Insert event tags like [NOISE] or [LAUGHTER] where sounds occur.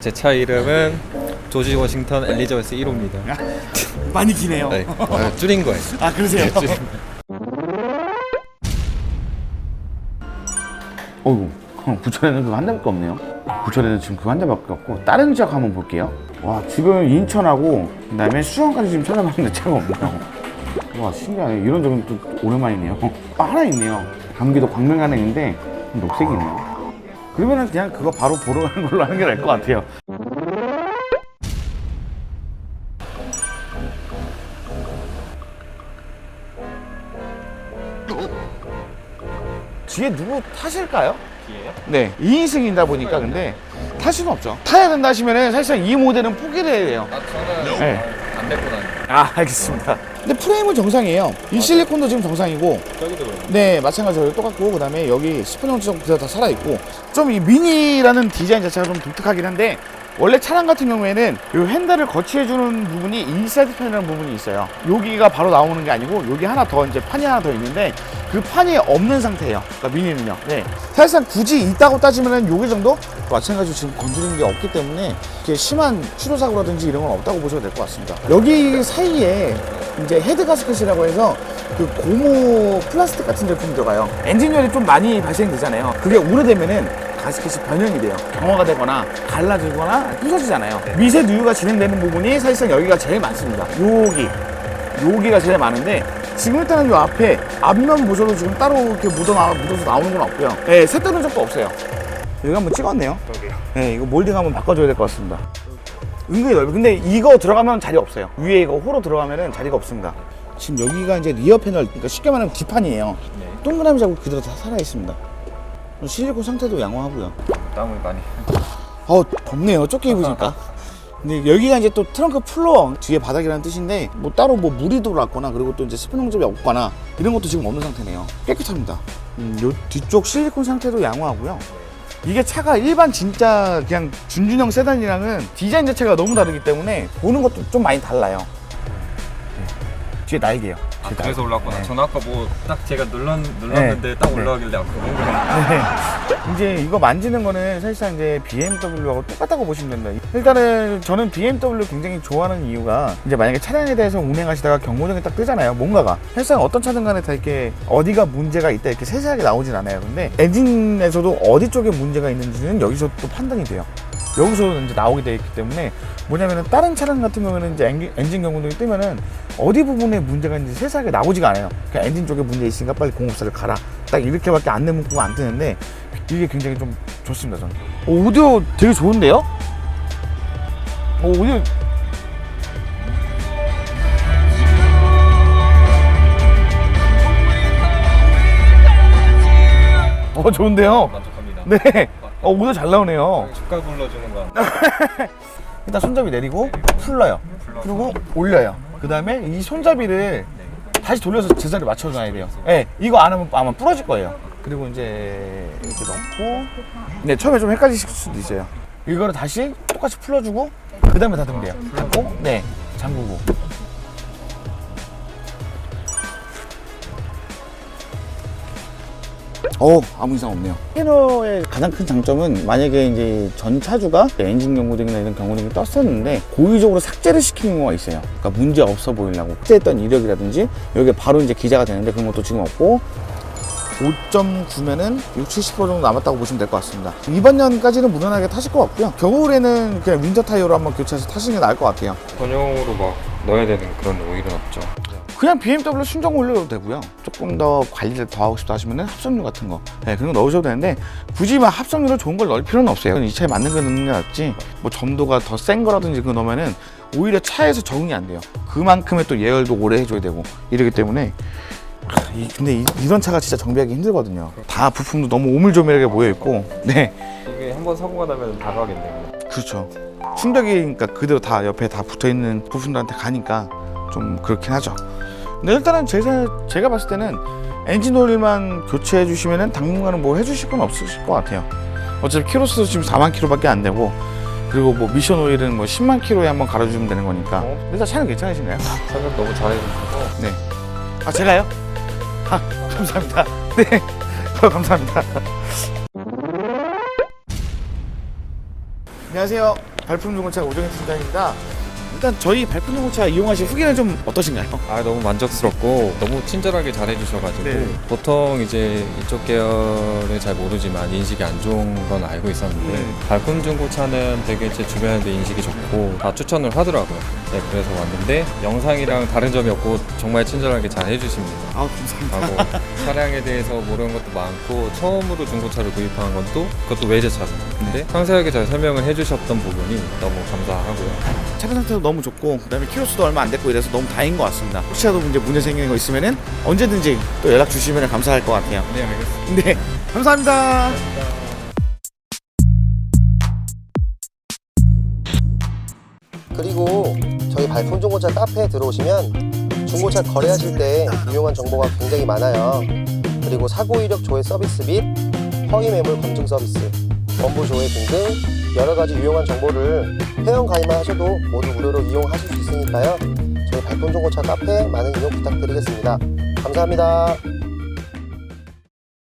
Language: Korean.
제 차 이름은 조지 워싱턴 엘리자베스 1호입니다. 많이 기네요. 네, 아, 줄인 거예요. 아 그러세요? 어이구 부천에는 그거 한 대밖에 없네요 부천에는 지금 그거 한 대밖에 없고 다른 지역 한번 볼게요 와 지금 인천하고 그다음에 수원까지 지금 찾아봤는데 차가 없네요 와 신기하네 이런 적은 또 오랜만이네요 아, 하나 있네요 경기도 광명안에 있는데 녹색이네요 그러면은 그냥 그거 바로 보러 가는 걸로 하는 게 나을 것 같아요 뒤에 누구 타실까요? 뒤에요? 네, 2인승이다 보니까 근데 탈 수는 없죠. 타야 된다 하시면은 사실상 이 모델은 포기를 해야 돼요. 아, 저는 네. 아, 알겠습니다. 근데 프레임은 정상이에요. 이 실리콘도 지금 정상이고, 저기도 그래요. 네, 마찬가지로 똑같고, 그 다음에 여기 좀 그대로 다 살아 있고, 좀 이 미니라는 디자인 자체가 좀 독특하긴 한데, 원래 차량 같은 경우에는 이 핸들을 거치해주는 부분이 인사이드 판이라는 부분이 있어요. 여기가 바로 나오는 게 아니고, 여기 하나 더, 이제 판이 하나 더 있는데, 그 판이 없는 상태예요. 그러니까 미니는요. 네. 사실상 굳이 있다고 따지면은 여기 정도? 마찬가지로 지금 건드리는 게 없기 때문에, 이렇게 심한 추로사고라든지 이런 건 없다고 보셔도 될 것 같습니다. 여기 사이에 이제 헤드 가스켓이라고 해서 그 고무 플라스틱 같은 제품이 들어가요. 엔진열이 좀 많이 발생되잖아요. 그게 오래되면은 가스켓이 변형이 돼요. 경화가 되거나 갈라지거나 부서지잖아요. 미세 누유가 진행되는 부분이 사실상 여기가 제일 많습니다. 여기, 여기가 제일 많은데 지금 일단은 이 앞에 앞면 보셔도 지금 따로 이렇게 묻어 나, 묻어서 나오는 건 없고요. 네, 샜뜨는 적도 없어요. 여기 한번 찍었네요. 네, 이거 몰딩 한번 바꿔줘야 될 것 같습니다. 은근히 넓어. 근데 이거 들어가면 자리 없어요. 위에 이거 호로 들어가면은 자리가 없습니다. 지금 여기가 이제 리어 패널, 그러니까 쉽게 말하면 뒷판이에요. 동그라미 자국 그대로 다 살아 있습니다. 실리콘 상태도 양호하고요. 땀을 많이. 어 덥네요. 좁게 입으니까. [LAUGHS] 근데 여기가 이제 또 트렁크 플로어 뒤에 바닥이라는 뜻인데 뭐 따로 뭐 물이 들어왔거나 그리고 또 이제 스푼 용접이 없거나 이런 것도 지금 없는 상태네요. 깨끗합니다. 음, 요 뒤쪽 실리콘 상태도 양호하고요. 이게 차가 일반 진짜 그냥 준준형 세단이랑은 디자인 자체가 너무 다르기 때문에 보는 것도 좀 많이 달라요. 네. 뒤에 날개요. 아, 그래서 올라왔구나. 네. 저는 아까 뭐 딱 제가 눌렀, 눌렀는데 딱 네. 올라가길래 아, 그런구나. 네. [LAUGHS] 이제 이거 만지는 거는 사실상 이제 BMW하고 똑같다고 보시면 됩니다. 일단은 저는 BMW 굉장히 좋아하는 이유가 이제 만약에 차량에 대해서 운행하시다가 경고등이 딱 뜨잖아요. 뭔가가 사실상 어떤 차든 간에 다 이렇게 어디가 문제가 있다 이렇게 세세하게 나오진 않아요. 근데 엔진에서도 어디 쪽에 문제가 있는지는 여기서 또 판단이 돼요. 여기서 이제 나오게 되어 있기 때문에 뭐냐면은 다른 차량 같은 경우에는 이제 엔진, 엔진 경고등이 뜨면은 어디 부분에 문제가 있는지 세세하게 나오지가 않아요. 그냥 엔진 쪽에 문제 있으니까 빨리 공업사를 가라. 딱 이렇게밖에 안내 문구가 안 뜨는데 이게 굉장히 좀 좋습니다 저는. 오, 오디오 되게 좋은데요? 오, 오디오 어 좋은데요? 만족합니다. 네. 어 오디오 잘 나오네요. 축가 불러주는 거. [LAUGHS] 일단 손잡이 내리고 풀러요. 그리고 올려요. 그 다음에 이 손잡이를 다시 돌려서 제자리 맞춰놔야 돼요. 네, 이거 안 하면 아마 부러질 거예요. 그리고 이제 이렇게 넣고, 네, 처음에 좀 헷갈리실 수도 있어요. 이거를 다시 똑같이 풀어주고, 그 다음에 닫으면 돼요. 닫고, 네, 잠그고. 어 아무 이상 없네요. 테너의 가장 큰 장점은 만약에 이제 전 차주가 엔진 경고등이나 이런 경고등이 떴었는데 고의적으로 삭제를 시키는 경우가 있어요. 그러니까 문제 없어 보이려고 삭제했던 이력이라든지 여기에 바로 이제 기자가 되는데 그런 것도 지금 없고 5.9면은 6, 70% 정도 남았다고 보시면 될 것 같습니다. 이번 년까지는 무난하게 타실 것 같고요. 겨울에는 그냥 윈터 타이어로 한번 교체해서 타시는 게 나을 것 같아요. 전용으로 막 넣어야 되는 그런 오일은 없죠. 그냥 BMW 순정 올려도 되고요. 조금 더 관리를 더 하고 싶다 하시면 합성유 같은 거, 네, 그런 거 넣으셔도 되는데 굳이 막 합성유를 좋은 걸 넣을 필요는 없어요. 이 차에 맞는 거 넣는 게 낫지. 뭐 점도가 더 센 거라든지 그거 넣으면은 오히려 차에서 적응이 안 돼요. 그만큼의 또 예열도 오래 해줘야 되고 이러기 때문에 하, 이- 근데 이, 이런 차가 진짜 정비하기 힘들거든요. 다 부품도 너무 오물조밀하게 모여 있고, 네, 이게 한번 사고가 나면 다 가겠네요. 그렇죠. 충격이니까 그대로 다 옆에 다 붙어 있는 부품들한테 가니까 좀 그렇긴 하죠. 근데 일단은 제가, 제가 봤을 때는 엔진 오일만 교체해 주시면은 당분간은 뭐 해주실 건 없으실 것 같아요. 어차피 키로수도 지금 4만 킬로밖에 안 되고 그리고 뭐 미션 오일은 뭐 10만 킬로에 한번 갈아주면 되는 거니까 어? 일단 차는 괜찮으신가요? 사장 너무 잘해주셔서 네. 아 제가요? 아 감사합니다. 네. 어, [LAUGHS] 감사합니다. 안녕하세요. 발품 중고차 오정현 팀장입니다. 일단 저희 발품 중고차 이용하신 후기는 좀 어떠신가요? 아 너무 만족스럽고 너무 친절하게 잘해주셔가지고 네. 보통 이제 이쪽 계열은 잘 모르지만 인식이 안 좋은 건 알고 있었는데 네. 발품 중고차는 되게 제 주변에도 인식이 좋고 다 추천을 하더라고요. 네, 그래서 왔는데 영상이랑 다른 점이 없고 정말 친절하게 잘 해주십니다. 아 감사합니다. 하고 차량에 대해서 모르는 것도 많고 처음으로 중고차를 구입한 건 또 그것도 외제차로 근데 상세하게 잘 설명을 해주셨던 부분이 너무 감사하고요. 차량 상태도 너무 좋고 그다음에 키로수도 얼마 안 됐고 이래서 너무 다행인 것 같습니다. 혹시라도 문제 문제 생기는 거 있으면은 언제든지 또 연락 주시면 감사할 것 같아요. 네 알겠습니다. 네, 감사합니다. 그리고 저희 발품 중고차 카페에 들어오시면 중고차 거래하실 때 유용한 정보가 굉장히 많아요. 그리고 사고 이력 조회 서비스 및 허위 매물 검증 서비스, 원부 조회 등등 여러 가지 유용한 정보를 회원 가입만 하셔도 모두 무료로 이용하실 수 있으니까요. 저희 발품 중고차 카페 많은 이용 부탁드리겠습니다. 감사합니다.